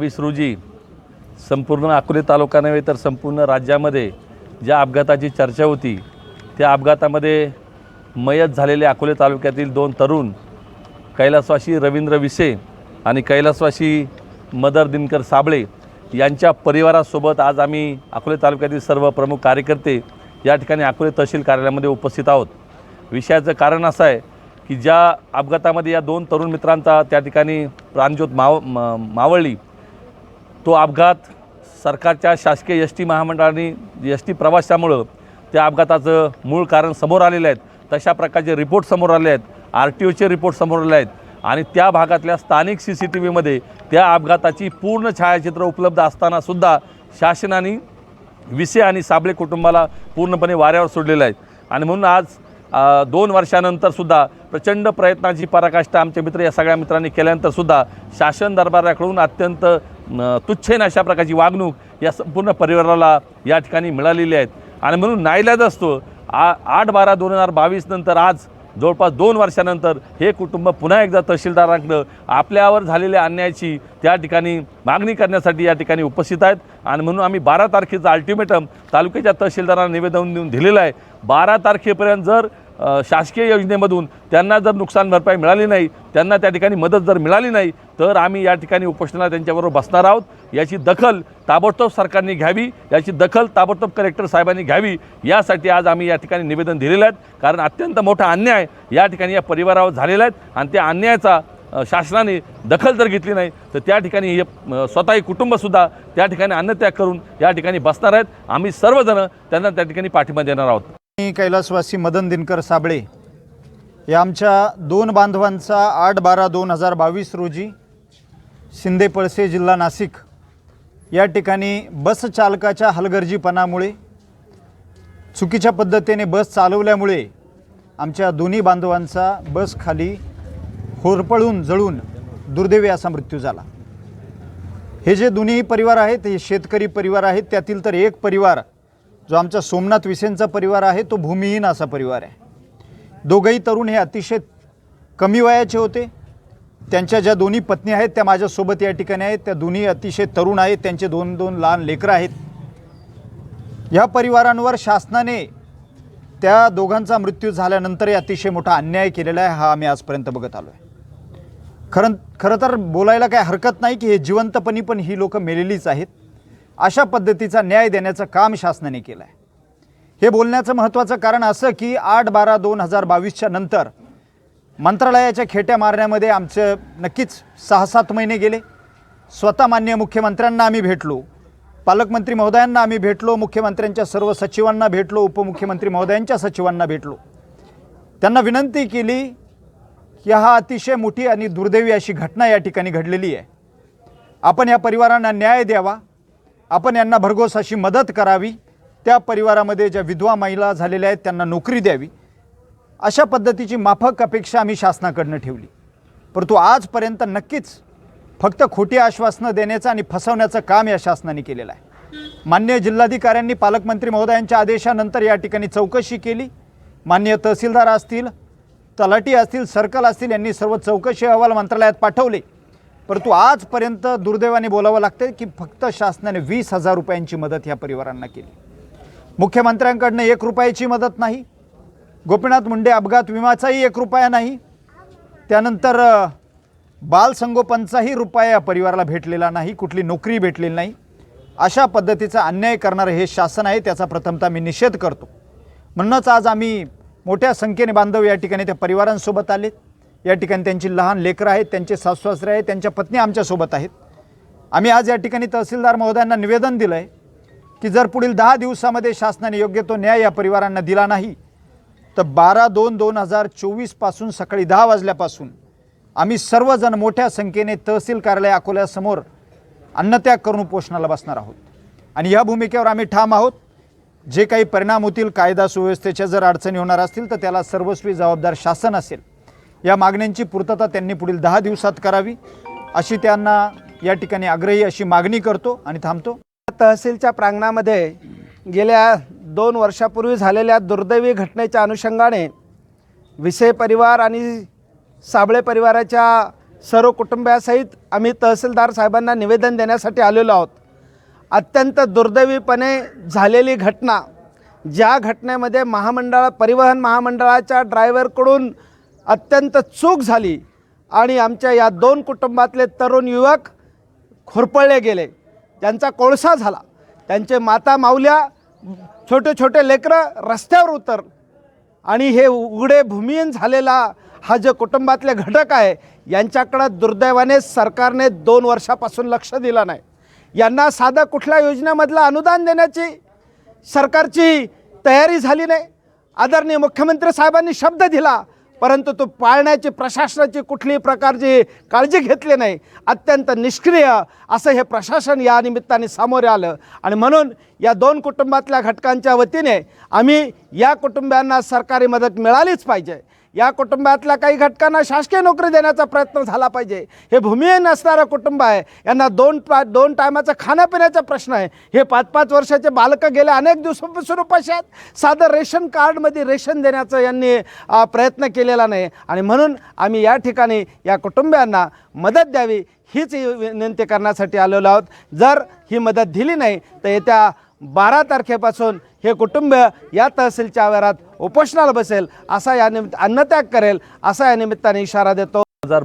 वीस रोजी संपूर्ण अकोले तालुका नव्हे तर संपूर्ण राज्यामध्ये ज्या अपघाताची चर्चा होती त्या अपघातामध्ये मयत झालेले अकोले तालुक्यातील दोन तरुण कैलासवासी रवींद्र विसे आणि कैलासवासी मदर दिनकर साबळे यांच्या परिवारासोबत आज आम्ही अकोले तालुक्यातील सर्व प्रमुख कार्यकर्ते या ठिकाणी अकोले तहसील कार्यालयामध्ये उपस्थित आहोत. विषयाचं कारण असं आहे की ज्या अपघातामध्ये या दोन तरुण मित्रांचा त्या ठिकाणी प्राणज्योत माव मावळली तो अपघात सरकारच्या शासकीय एस टी महामंडळाने एस टी प्रवाशामुळं त्या अपघाताचं मूळ कारण समोर आलेलं आहेत तशा प्रकारचे रिपोर्ट समोर आले आहेत. आर टी ओचे रिपोर्ट समोर आले आहेत. आणि त्या भागातल्या स्थानिक सी सी टी व्हीमध्ये त्या अपघाताची पूर्ण छायाचित्र उपलब्ध असतानासुद्धा शासनाने विसे आणि साबळे कुटुंबाला पूर्णपणे वाऱ्यावर सोडलेलं आहे. आणि म्हणून आज दोन वर्षानंतरसुद्धा प्रचंड प्रयत्नाची पराकाष्ठा आमचे मित्र या सगळ्या मित्रांनी केल्यानंतरसुद्धा शासन दरबाराकडून अत्यंत तुच्छेन अशा प्रकारची वागणूक या संपूर्ण परिवाराला या ठिकाणी मिळालेली आहेत. आणि म्हणून नाईलाज असतो. आ आठ बारा दोन हजार बावीस नंतर आज जवळपास दोन वर्षानंतर हे कुटुंब पुन्हा एकदा तहसीलदारांकडं आपल्यावर झालेल्या अन्यायाची त्या ठिकाणी मागणी करण्यासाठी या ठिकाणी उपस्थित आहेत. आणि म्हणून आम्ही बारा तारखेचं अल्टिमेटम तालुक्याच्या तहसीलदारांना निवेदन देऊन दिलेलं आहे. बारा तारखेपर्यंत जर शासकीय योजनेमधून त्यांना जर नुकसान भरपाई मिळाली नाही त्यांना त्या ठिकाणी मदत जर मिळाली नाही तर आम्ही या ठिकाणी उपोषणाला त्यांच्याबरोबर बसणार आहोत. याची दखल ताबडतोब सरकारने घ्यावी याची दखल ताबडतोब कलेक्टर साहेबांनी घ्यावी यासाठी आज आम्ही या ठिकाणी निवेदन दिलेलं आहेत कारण अत्यंत मोठा अन्याय या ठिकाणी या परिवारावर झालेला आहे आणि त्या अन्यायाचा शासनाने दखल जर घेतली नाही तर त्या ठिकाणी हे स्वतःही कुटुंबसुद्धा त्या ठिकाणी अन्नत्याग करून या ठिकाणी बसणार आहेत. आम्ही सर्वजण त्यांना त्या ठिकाणी पाठिंबा देणार आहोत. मी कैलासवासी मदन दिनकर साबळे या आमच्या दोन बांधवांचा आठ बारा दोन हजार बावीस रोजी शिंदे पळसे जिल्हा नाशिक या ठिकाणी बस चालकाच्या हलगर्जीपणामुळे चुकीच्या पद्धतीने बस चालवल्यामुळे आमच्या दोन्ही बांधवांचा बस खाली होरपळून जळून दुर्दैवी असा मृत्यू झाला. हे जे दोन्ही परिवार आहेत हे शेतकरी परिवार आहेत त्यातील तर एक परिवार जो आमचा सोमनाथ विसेंचा परिवार आहे तो भूमिहीन असा परिवार आहे. दोघंही तरुण हे अतिशय कमी वयाचे होते. त्यांच्या ज्या दोन्ही पत्नी आहेत त्या माझ्यासोबत या ठिकाणी आहेत. त्या दोन्ही अतिशय तरुण आहेत. त्यांचे दोन दोन लहान लेकरं आहेत. ह्या परिवारांवर शासनाने त्या दोघांचा मृत्यू झाल्यानंतरही अतिशय मोठा अन्याय केलेला आहे हा आम्ही आजपर्यंत बघत आलो आहे खरं खरं तर बोलायला काय हरकत नाही की हे जिवंतपणी पण ही लोकं मेलेलीच आहेत. अशा पद्धतीचा न्याय देण्याचं काम शासनाने केलं आहे हे बोलण्याचं महत्त्वाचं कारण असं की आठ बारा दोन हजार बावीसच्या नंतर मंत्रालयाच्या खेट्या मारण्यामध्ये आमचं नक्कीच सहा सात महिने गेले. स्वतः मान्य मुख्यमंत्र्यांना आम्ही भेटलो. पालकमंत्री महोदयांना आम्ही भेटलो. मुख्यमंत्र्यांच्या सर्व सचिवांना भेटलो. उपमुख्यमंत्री महोदयांच्या सचिवांना भेटलो. त्यांना विनंती केली की हा अतिशय मोठी आणि दुर्दैवी अशी घटना या ठिकाणी घडलेली आहे. आपण या परिवारांना न्याय द्यावा. आपण यांना भरघोस अशी मदत करावी त्या परिवारामध्ये ज्या विधवा महिला झालेल्या आहेत त्यांना नोकरी द्यावी अशा पद्धतीची माफक अपेक्षा आम्ही शासनाकडनं ठेवली. परंतु आजपर्यंत नक्कीच फक्त खोटी आश्वासनं देण्याचं आणि फसवण्याचं काम या शासनाने केलेलं आहे. मान्य जिल्हाधिकाऱ्यांनी पालकमंत्री महोदयांच्या आदेशानंतर या ठिकाणी चौकशी केली. मान्य तहसीलदार असतील तलाटी असतील सर्कल असतील यांनी सर्व चौकशी अहवाल मंत्रालयात पाठवले. परंतु आजपर्यंत दुर्दैवाने बोलावं लागतं की फक्त शासनाने वीस हजार रुपयांची मदत ह्या परिवारांना केली. मुख्यमंत्र्यांकडनं एक रुपयाची मदत नाही. गोपीनाथ मुंडे अपघात विमाचाही एक रुपया नाही. त्यानंतर बालसंगोपनचाही रुपया या परिवाराला भेटलेला नाही कुठली नोकरी भेटलेली नाही. अशा पद्धतीचा अन्याय करणारं हे शासन आहे त्याचा प्रथमतः मी निषेध करतो. म्हणूनच आज आम्ही मोठ्या संख्येने बांधव या ठिकाणी त्या परिवारांसोबत आलेत. या ठिकाणी त्यांची लहान लेकरं आहेत त्यांचे सासूसासरे आहेत त्यांच्या पत्नी आमच्यासोबत आहेत. आम्ही आज या ठिकाणी तहसीलदार महोदयांना निवेदन दिलं आहे की जर पुढील दहा दिवसामध्ये शासनाने योग्य तो न्याय या परिवारांना दिला नाही तर बारा दोन दोन हजार चोवीसपासून सकाळी दहा वाजल्यापासून आम्ही सर्वजण मोठ्या संख्येने तहसील कार्यालय अकोल्यासमोर अन्नत्याग करून उपोषणाला बसणार आहोत. आणि या भूमिकेवर आम्ही ठाम आहोत. जे काही परिणाम होतील कायदा सुव्यवस्थेच्या जर अडचणी होणार असतील तर त्याला सर्वस्वी जबाबदार शासन असेल. या मागण्यांची पूर्तता त्यांनी पुढील दहा दिवसात करावी अशी त्यांना या ठिकाणी आग्रही अशी मागणी करतो आणि थांबतो. तहसीलच्या प्रांगणामध्ये गेल्या दोन वर्षापूर्वी झालेल्या दुर्दैवी घटनेच्या अनुषंगाने विसे परिवार आणि साबळे परिवाराच्या सर्व कुटुंबियासहित आम्ही तहसीलदार साहेबांना निवेदन देण्यासाठी आलेलो आहोत. अत्यंत दुर्दैवीपणे झालेली घटना ज्या घटनेमध्ये महामंडळ परिवहन महामंडळाच्या ड्रायव्हरकडून अत्यंत चूक झाली आणि आमच्या या दोन कुटुंबातले तरुण युवक खुरपळले गेले. त्यांचा कोळसा झाला. त्यांचे माता माऊल्या छोटे छोटे लेकरं रस्त्यावर उतर आणि हे उघडे भूमिहीन झालेला हा जो कुटुंबातले घटक आहे यांच्याकडं दुर्दैवाने सरकारने दोन वर्षापासून लक्ष दिलं नाही. यांना साधं कुठल्या योजनेमधलं अनुदान देण्याची सरकारची तयारी झाली नाही. आदरणीय मुख्यमंत्री साहेबांनी शब्द दिला परंतु तो पाळण्याची प्रशासनाची कुठलीही प्रकारची काळजी घेतली नाही. अत्यंत निष्क्रिय असं हे प्रशासन या निमित्ताने सामोरे आलं. आणि म्हणून या दोन कुटुंबातल्या घटकांच्या वतीने आम्ही या कुटुंबियांना सरकारी मदत मिळालीच पाहिजे. या कुटुंबातल्या काही घटकांना शासकीय नोकरी देण्याचा प्रयत्न झाला पाहिजे. हे भूमिहीन असणारं कुटुंब आहे. यांना दोन पा दोन टायमाचा खाण्यापिण्याचा प्रश्न आहे. हे पाच पाच वर्षाचे बालकं गेल्या अनेक दिवसापासून उपाशी आहेत. साधं रेशन कार्डमध्ये रेशन देण्याचं यांनी प्रयत्न केलेला नाही. आणि म्हणून आम्ही या ठिकाणी या कुटुंबियांना मदत द्यावी हीच विनंती करण्यासाठी आलेलो आहोत. जर ही मदत दिली नाही तर येत्या बारा तारखेपासून हे कुटुंब या तहसीलच्या आवारात उपोषणाला बसेल असा या निमित्त अन्नत्याग करेल असा या निमित्ताने इशारा देतो.